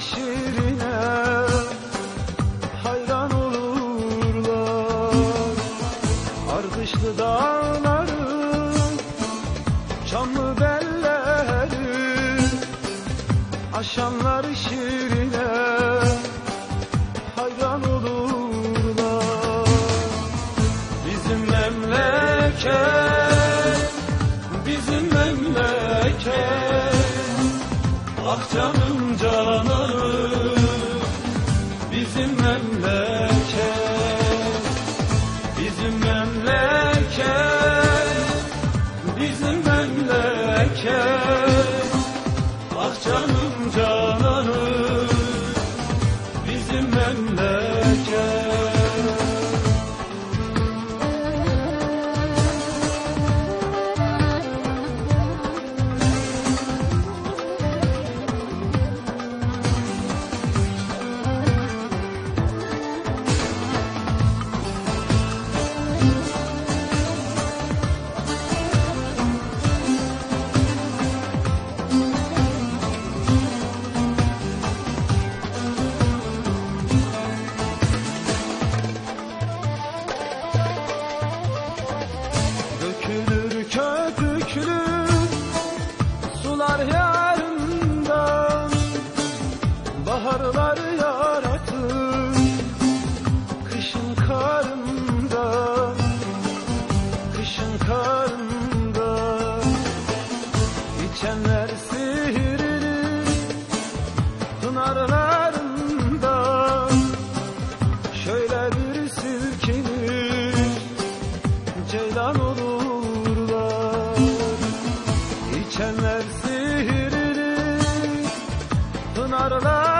şiirine hayran olurlar. Ardışlı dağların çamlı belleri Aşanlar şiirine hayran olurlar. Bizim memleket, bizim memleket Ah Bizim memleket bizim memleket Dikenler sihirli Pınarlarında Şöyle bir silkinir Ceylan olurlar. Dikenler sihirli Pınarlarında